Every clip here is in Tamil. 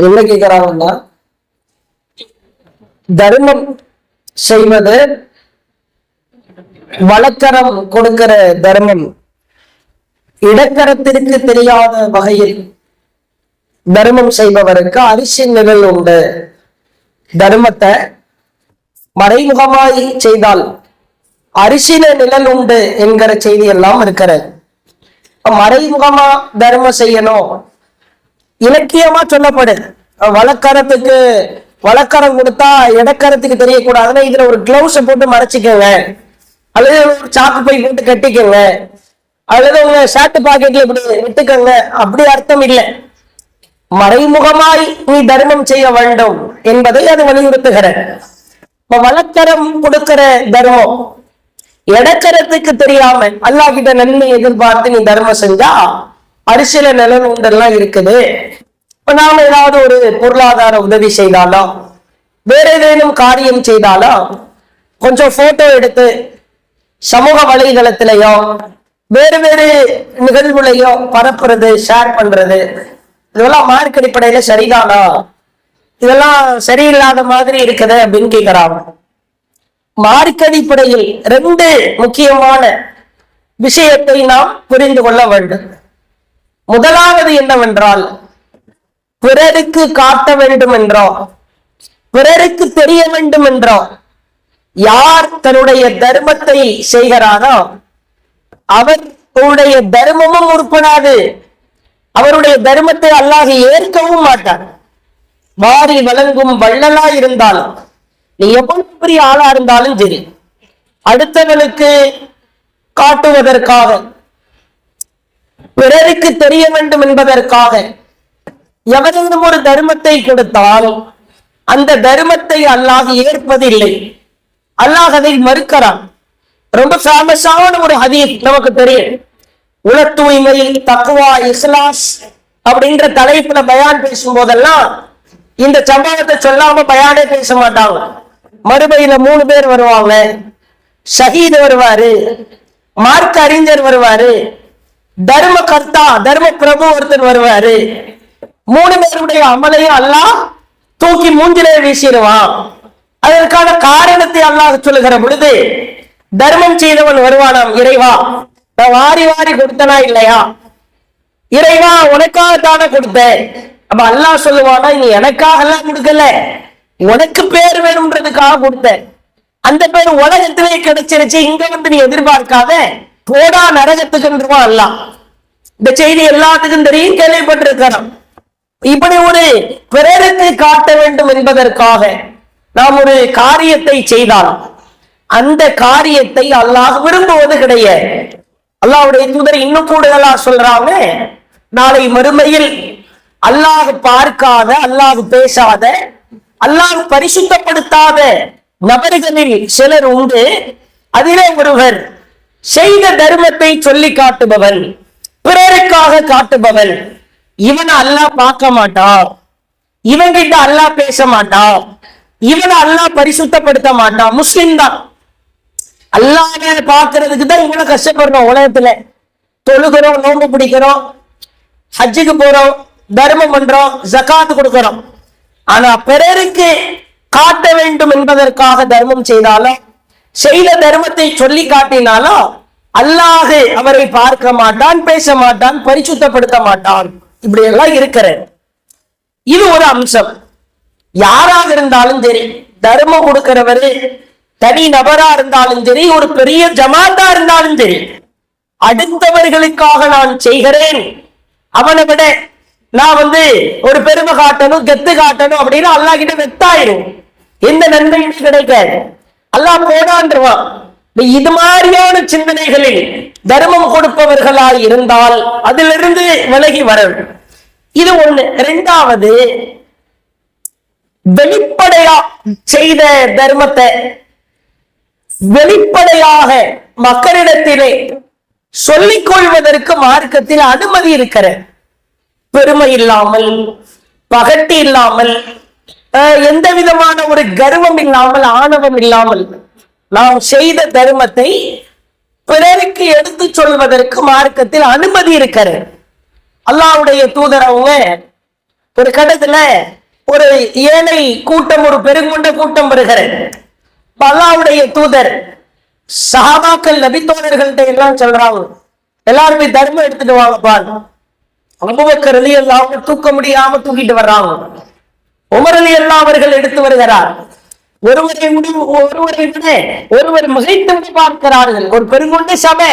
என்ன கேக்குறாங்கன்னா தர்மம் செய்வது வழக்கரம் கொடுக்கிற தர்மம். இடக்கரத்திற்கு தெரியாத வகையில் தர்மம் செய்பவருக்கு அரிசி நிழல் உண்டு. தர்மத்தை மறைமுகமாய் செய்தால் அரிசில நிழல் உண்டு என்கிற செய்தி எல்லாம் இருக்கிறது மறைமுகமா தர்மம் செய்யணும். இலக்கியமா சொல்லப்படுது வழக்கரத்துக்கு வழக்கரம் கொடுத்தா இடக்கரத்துக்கு தெரியக்கூடாதுன்னா இதுல ஒரு கிளவுஸ போட்டு மறைச்சிக்கோங்க. அல்லது ஒரு சாக்கு பை போட்டு கட்டிக்கோங்க. அல்லது உங்க ஷர்ட் பாக்கெட்ல இப்படி விட்டுக்கோங்க அப்படி அர்த்தம் இல்லை. மறைமுகமாய் நீ தர்மம் செய்ய வேண்டும் என்பதை அது வலியுறுத்துகிற இப்ப வழக்கரம் கொடுக்கிற தர்மம் இடக்கரத்துக்கு தெரியாம அல்லாஹ் கிட்ட நன்மை எதிர்பார்த்து நீ தர்மம் செஞ்சா அரிசியில நிலம் உண்டெல்லாம் இருக்குது. இப்ப நாம ஏதாவது ஒரு பொருளாதார உதவி செய்தாலும் வேற ஏதேனும் காரியம் செய்தாலும் கொஞ்சம் போட்டோ எடுத்து சமூக வலைதளத்திலையோ வேறு வேறு நிகழ்வுகளையும் பரப்புறது ஷேர் பண்றது. இதெல்லாம் மார்க் அடிப்படையில சரிதானா? இதெல்லாம் சரியில்லாத மாதிரி இருக்குது அப்படின்னு கேட்கிறாங்க மார்க் அடிப்படையில் ரெண்டு முக்கியமான விஷயத்தை நாம் புரிந்து கொள்ள வேண்டும். முதலாவது என்னவென்றால் பிறருக்கு காட்ட வேண்டும் என்றோ பிறருக்கு தெரிய வேண்டும் என்றோ யார் தன்னுடைய தர்மத்தை செய்கிறாரோ அவருடைய தர்மமும் உருப்படாது அவருடைய தர்மத்தை அல்லாஹ் ஏற்கவும் மாட்டார் வாரி வழங்கும் வள்ளலா இருந்தாலும் நீ எவ்வளவு பெரிய ஆளா இருந்தாலும் சரி அடுத்தவனுக்கு காட்டுவதற்காக பிறருக்கு தெரிய வேண்டும் என்பதற்காக எவரேனும் ஒரு தர்மத்தை கொடுத்தால் அந்த தர்மத்தை அல்லாஹ் ஏற்பதில்லை. அல்லாஹ் அதை மறுக்கிறான். ரொம்ப ஃபேமஸான ஒரு ஹதீஸ் நமக்கு தெரியும். உல தூய்மை தக்குவா இஸ்லாஸ் அப்படின்ற தலைப்புல பயான் பேசும் போதெல்லாம் இந்த சம்பவத்தை சொல்லாம பயானே பேச மாட்டாங்க. மறுபடியில மூணு பேர் வருவாங்க. ஷஹீத் வருவாரு மார்க்க அறிஞர் வருவாரு தர்ம கர்த்தா தர்ம பிரபு ஒருத்தர் வருவாரு. மூணு பேருடைய அமலையும் அல்லாஹ் தூக்கி மூஞ்சிலே வீசிடுவான். அதற்கான காரணத்தை அல்லாஹ் சொல்லுகிற பொழுது தர்மம் செய்தவன் வருவானாம் இறைவா. நான் வாரி வாரி கொடுத்தனா இல்லையா? இறைவா உனக்காக தானே கொடுத்தேன். அப்ப அல்லாஹ் சொல்லுவானா நீ எனக்காக எல்லாம் கொடுக்கல உனக்கு பேர் வேணும்ன்றதுக்காக கொடுத்தேன். அந்த பேர் உலகத்திலே கிடைச்சிருச்சு. இங்க வந்து நீ எதிர்பார்க்காத. போடா நரகத்துக்குன்றவா அல்லாஹ். இந்த செய்தி எல்லாத்துக்கும் தெரியும் கேள்விப்பட்டிருக்கிறோம். இப்படி ஒரு பிறருக்கு காட்ட வேண்டும் என்பதற்காக நாம் ஒரு காரியத்தை செய்தாலும் அந்த காரியத்தை அல்லாஹ் விரும்புவது கிடையாது. அல்லாவுடைய தூதர் இன்னும் கூடுதலா சொல்றாங்க நாளை மறுமையில் அல்லாஹ் பார்க்காத அல்லாஹ் பேசாத அல்லாஹ் பரிசுத்தப்படுத்தாத நபர்களில் சிலர் உண்டு. அதிலே ஒருவர் செய்த தர்மத்தை சொல்லி காட்டுபவன் பிறருக்காக காட்டுபவன். இவனை அல்லாஹ் பார்க்க மாட்டான். இவன்கிட்ட அல்லாஹ் பேச மாட்டான். இவனை அல்லாஹ் பரிசுத்தப்படுத்த மாட்டான். முஸ்லிம் தான். அல்லாஹ் பாக்குறதுக்கு தான் இவ்வளவு கஷ்டப்படுறோம் உலகத்துல. தொழுகிறோம் நோம்பு பிடிக்கிறோம் ஹஜ்ஜுக்கு போறோம் தர்மம் பண்றோம் ஜகாத் கொடுக்கிறோம். ஆனா பிறருக்கு காட்ட வேண்டும் என்பதற்காக தர்மம் செய்தாலும் செய்த தர்மத்தை சொல்லி காட்டினாலும் அல்லாஹ் அவரை பார்க்க மாட்டான் பேச மாட்டான் பரிசுத்தப்படுத்த மாட்டான். இப்படி எல்லாம் இருக்கிறார் இது ஒரு அம்சம். யாராக இருந்தாலும் சரி தர்மம் கொடுக்கிறவரு தனி நபரா இருந்தாலும் சரி ஒரு பெரிய ஜமாத்தா இருந்தாலும் சரி அடுத்தவர்களுக்காக நான் செய்கிறேன். அவனை விட நான் வந்து ஒரு பெருமை காட்டணும் கெத்து காட்டணும் அப்படின்னு அல்லா கிட்ட வெத்தாயிரும் எந்த நன்மையும் கிடைக்காது. அல்லாஹ் போடான்றுவான் நீ இது மாதிரியான சிந்தனைகளில் தர்மம் கொடுப்பவர்களாய் இருந்தால் அதிலிருந்து விலகி வரணும் இது ஒண்ணு. இரண்டாவது வெளிப்படையா செய்த தர்மத்தை வெளிப்படையாக மக்களிடத்திலே சொல்லிக் கொள்வதற்கு மார்க்கத்தில் அனுமதி இருக்கிற பெருமை இல்லாமல் பகட்டி இல்லாமல் எந்த விதமான ஒரு கர்வம் இல்லாமல் ஆணவம் இல்லாமல் நாம் செய்த தர்மத்தை பிறருக்கு எடுத்து சொல்வதற்கு மார்க்கத்தில் அனுமதி இருக்கிறது. அல்லாஹ்வுடைய தூதர் அவங்க ஒரு கட்டத்துல ஒரு ஏழை கூட்டம் ஒரு பெருங்குண்ட கூட்டம் வருகிறது. அல்லாவுடைய தூதர். சஹாபாக்கள் நபித்தோழர்கள்ட்ட எல்லாம் சொல்றாங்க. எல்லாருமே தர்மம் எடுத்துட்டு வாங்கப்பா அபுபக்கர் அலி அல்லாஹ் தூக்க முடியாம தூக்கிட்டு வர்றாங்க. உமர் அலி அல்லா அவர்கள் எடுத்து வருகிறார். ஒருவரை முடிவு ஒருவரை விட ஒருவர் மிகைத்து விட பார்க்கிறார்கள். ஒரு பெருங்கொண்ட சபை.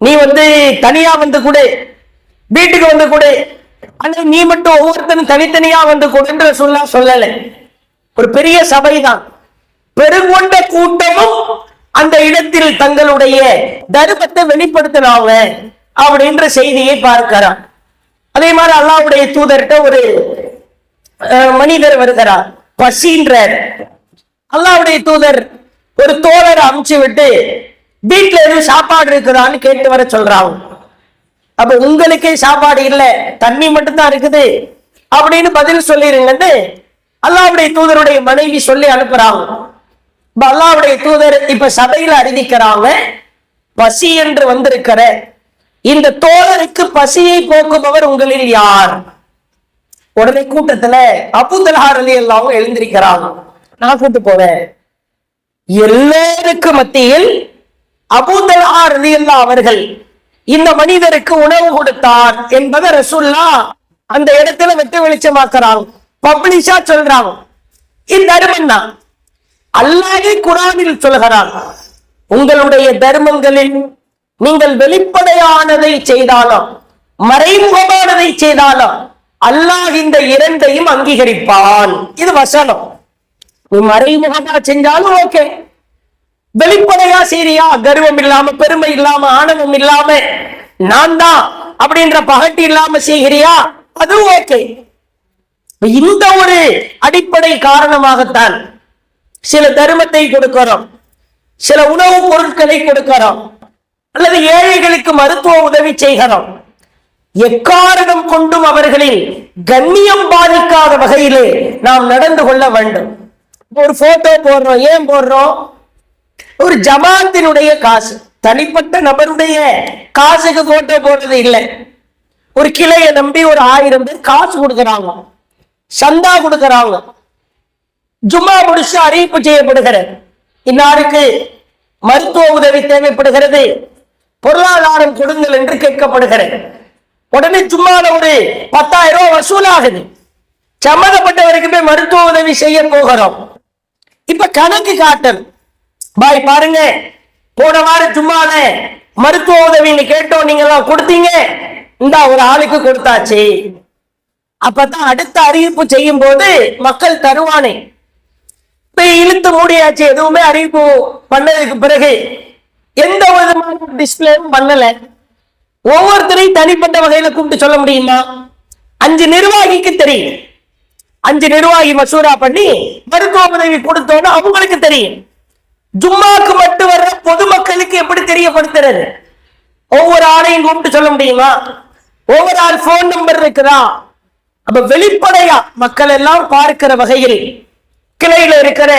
நீ வந்து தனியா வந்து கொடு. வீட்டுக்கு வந்து கொடு. ஆனா நீ மட்டும் ஒவ்வொருத்தனும் தனித்தனியா வந்து கொடுன்ற சொல்ல சொல்லல. ஒரு பெரிய சபை தான் பெருங்கொண்ட கூட்டமும் அந்த இடத்தில் தங்களுடைய தர்மத்தை வெளிப்படுத்தினாங்க அப்படின்ற செய்தியை பார்க்கிறான் அதே மாதிரி அல்லாஹ்வுடைய தூதர்கிட்ட ஒரு அஹ், மனிதர் வருகிறார். பசின்றார். அல்லாஹ்வுடைய தூதர் ஒரு தோழரை அமுச்சு விட்டு வீட்டுல எதுவும் சாப்பாடு இருக்குதான்னு கேட்டு வர சொல்றாங்க. அப்ப உங்களுக்கே சாப்பாடு இல்லை தண்ணி மட்டும்தான் இருக்குது அப்படின்னு பதில் சொல்லிருங்கன்னு அல்லாவுடைய தூதருடைய மனைவி சொல்லி அனுப்புறாங்க. இப்ப அல்லாவுடைய தூதர் இப்ப சபையில அறிவிக்கிறாங்க பசி என்று வந்திருக்கிற இந்த தோழருக்கு பசியை போக்குபவர் உங்களில் யார்? உடனே கூட்டத்துல அபுதல்ஹார் அலி எல்லாம் எழுந்திருக்கிறாங்க. நான் கூட்டு போவேன் எல்லாருக்கு மத்தியில் அபூதல்ஹார் அலி அவர்கள் இந்த மனிதருக்கு உணவு கொடுத்தார் என்பதை ரசூல்லா அந்த இடத்துல வெட்டு வெளிச்சமாக்குறாங்க. பப்ளிஷா சொல்றாங்க. இந்த அருமன் தான் அல்லாஹே குரானில் சொல்கிறான் உங்களுடைய தர்மங்களில் நீங்கள் வெளிப்படையானதை செய்தாலும் மறைமுகமானதை செய்தாலும் அல்லாஹ் இந்த இரண்டையும் அங்கீகரிப்பான். இது வசனம். நீ மறைமுகமா செஞ்சாலும் ஓகே. வெளிப்படையா சரியா கர்வம் இல்லாம பெருமை இல்லாம ஆணவம் இல்லாம நான் தான் அப்படின்ற பகட்டு இல்லாம செய்கிறியா? அதுவும் ஓகே. இந்த ஒரு அடிப்படை காரணமாகத்தான் சில தர்மத்தை கொடுக்கிறோம். சில உணவுப் பொருட்களை கொடுக்கிறோம். அல்லது ஏழைகளுக்கு மருத்துவ உதவி செய்கிறோம். எக்காரணம் கொண்டும் அவர்களின் கண்ணியம் பாதிக்காத வகையிலே நாம் நடந்து கொள்ள வேண்டும். ஒரு போட்டோ போடுறோம். ஏன் போடுறோம்? ஒரு ஜமாத்தினுடைய காசு. தனிப்பட்ட நபருடைய காசுக்கு போட்டோ போடுறது இல்லை. ஒரு கிளையை நம்பி ஒரு ஆயிரம் பேர் காசு கொடுக்கறாங்க. சந்தா கொடுக்கறாங்க. ஜும்மா முடிச்சு அறிவிப்பு செய்யப்படுகிறது. இன்னாருக்கு மருத்துவ உதவி தேவைப்படுகிறது. பொருளாதாரம் கொடுங்கள் என்று கேட்கப்படுகிறது. உடனே ஜும்மால ஒரு பத்தாயிரம் ரூபாய் வசூலாகுது. சம்மந்தப்பட்டவருக்குமே மருத்துவ உதவி செய்ய போகிறோம். இப்ப கணக்கு காட்டன் பாய் பாருங்க. போன வாரம் சும்மால மருத்துவ உதவின்னு கேட்டோம். நீங்க எல்லாம் கொடுத்தீங்க. இந்த ஒரு ஆளுக்கு கொடுத்தாச்சு. அப்பதான் அடுத்த அறிவிப்பு செய்யும் போது மக்கள் தருவானே. இழுத்து மூடியாச்சு எதுவுமே அறிவிப்பு பண்ணதுக்கு பிறகு எந்த விதமான டிஸ்பிளேவும் பண்ணல. ஒவ்வொருத்தரையும் தனிப்பட்ட வகையில கூப்பிட்டு சொல்ல முடியுமா? அஞ்சு நிர்வாகிக்கு தெரியும். அஞ்சு நிர்வாகி மசூரா பண்ணி மருத்துவ உதவி கொடுத்தோன்னு அவங்களுக்கு தெரியும். ஜும்மாக்கு மட்டும் வர்ற பொதுமக்களுக்கு எப்படி தெரியப்படுத்துறது? ஒவ்வொரு ஆளையும் கூப்பிட்டு சொல்ல முடியுமா? ஒவ்வொரு ஆள் போன் நம்பர் இருக்குதா? அப்ப வெளிப்படையா மக்கள் எல்லாம் பார்க்கிற வகையில் கிளையில இருக்கிற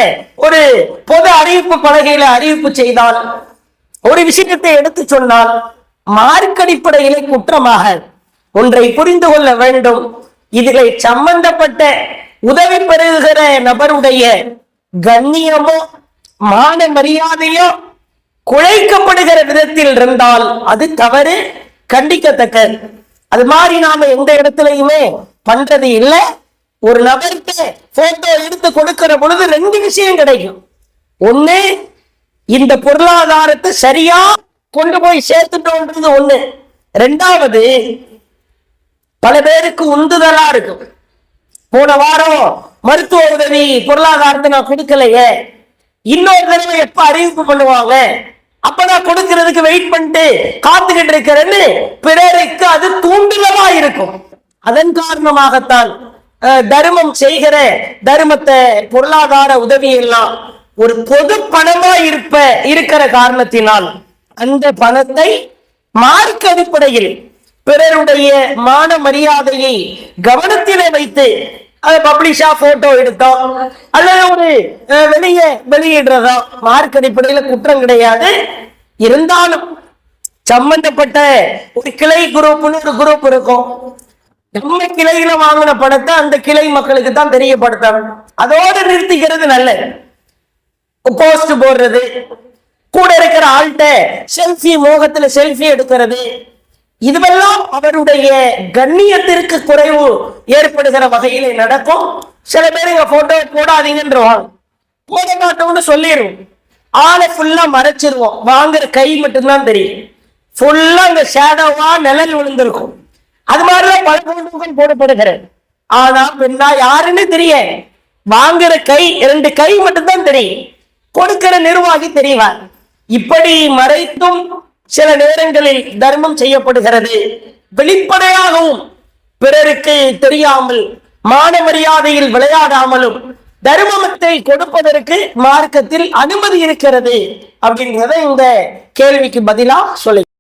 ஒரு பொது அறிவிப்பு பலகையில அறிவிப்பு செய்தால் ஒரு விஷயத்தை எடுத்து சொன்னால் மார்க்கடிப்படையிலே குற்றமாக ஒன்றை புரிந்து கொள்ள வேண்டும். இதுகளை சம்பந்தப்பட்ட உதவி பெறுகிற நபருடைய கண்ணியமோ மான மரியாதையோ குழைக்கப்படுகிற விதத்தில் இருந்தால் அது தவறு கண்டிக்கத்தக்க அது மாதிரி நாம எந்த இடத்துலையுமே பண்றது இல்லை. ஒரு நபருக்கு போட்டோ எடுத்து கொடுக்கிற பொழுது ரெண்டு விஷயம் கிடைக்கும். ஒண்ணு இந்த பொருளாதாரத்தை சரியா கொண்டு போய் சேர்த்துட்டோன்றது ஒண்ணு. ரெண்டாவது பல பேருக்கு உந்துதலா இருக்கும். போன வாரம் மருத்துவ உதவி பொருளாதாரத்தை நான் கொடுக்கலையே. இன்னொரு தடவை எப்ப அறிவிப்பு பண்ணுவாங்க? அப்ப நான் கொடுக்கிறதுக்கு வெயிட் பண்ணிட்டு காத்துக்கிட்டு இருக்கிறேன்னு பிறருக்கு அது தூண்டுதலா இருக்கும். அதன் காரணமாகத்தான் தர்மம் செய்கிற தர்மத்தை பொருளாதார உதவி எல்லாம் ஒரு பொது பணமா இருப்ப இருக்கிற காரணத்தினால் அந்த பணத்தை மார்க் அடிப்படையில் பிறருடைய மான மரியாதையை கவனத்திலே வைத்து அதை பப்ளிஷா போட்டோ எடுத்தோம் அல்லது ஒரு அஹ், வெளியே வெளியிடுறதோ மார்க் அடிப்படையில குற்றம் கிடையாது. இருந்தாலும் சம்பந்தப்பட்ட ஒரு கிளை குரூப்னு ஒரு குரூப் இருக்கும். நம்ம கிளையில வாங்கின பணத்தை அந்த கிளை மக்களுக்கு தான் தெரியப்படுத்த அதோடு நிறுத்திக்கிறது நல்லது. போஸ்ட் போடுறது கூட இருக்கிற ஆள்கிட்ட செல்ஃபி மோகத்துல செல்ஃபி எடுக்கிறது. இதுவெல்லாம் அவருடைய கண்ணியத்திற்கு குறைவு ஏற்படுகிற வகையில நடக்கும். சில பேர் இங்க போட்டோ போடாதீங்கன்றவாங்க. போட மாட்டோம்னு சொல்லிடுவோம் ஆளை ஃபுல்லா மறைச்சிருவோம். வாங்குற கை மட்டும்தான் தெரியும். ஃபுல்லா இந்த ஷேடோவா நிழல் விழுந்திருக்கும். அது மாதிரிலாம் பல போட்டோக்கள் போடப்படுகிறது. ஆனா பின்னா யாருன்னு தெரிய வாங்குற கை ரெண்டு கை மட்டும்தான் தெரியும். கொடுக்கிற நிர்வாகி தெரிவார். இப்படி மறைத்தும் சில நேரங்களில் தர்மம் செய்யப்படுகிறது. வெளிப்படையாகவும் பிறருக்கு தெரியாமல் மான மரியாதையில் விளையாடாமலும் தர்மத்தை கொடுப்பதற்கு மார்க்கத்தில் அனுமதி இருக்கிறது அப்படிங்கிறத இந்த கேள்விக்கு பதிலா சொல்லி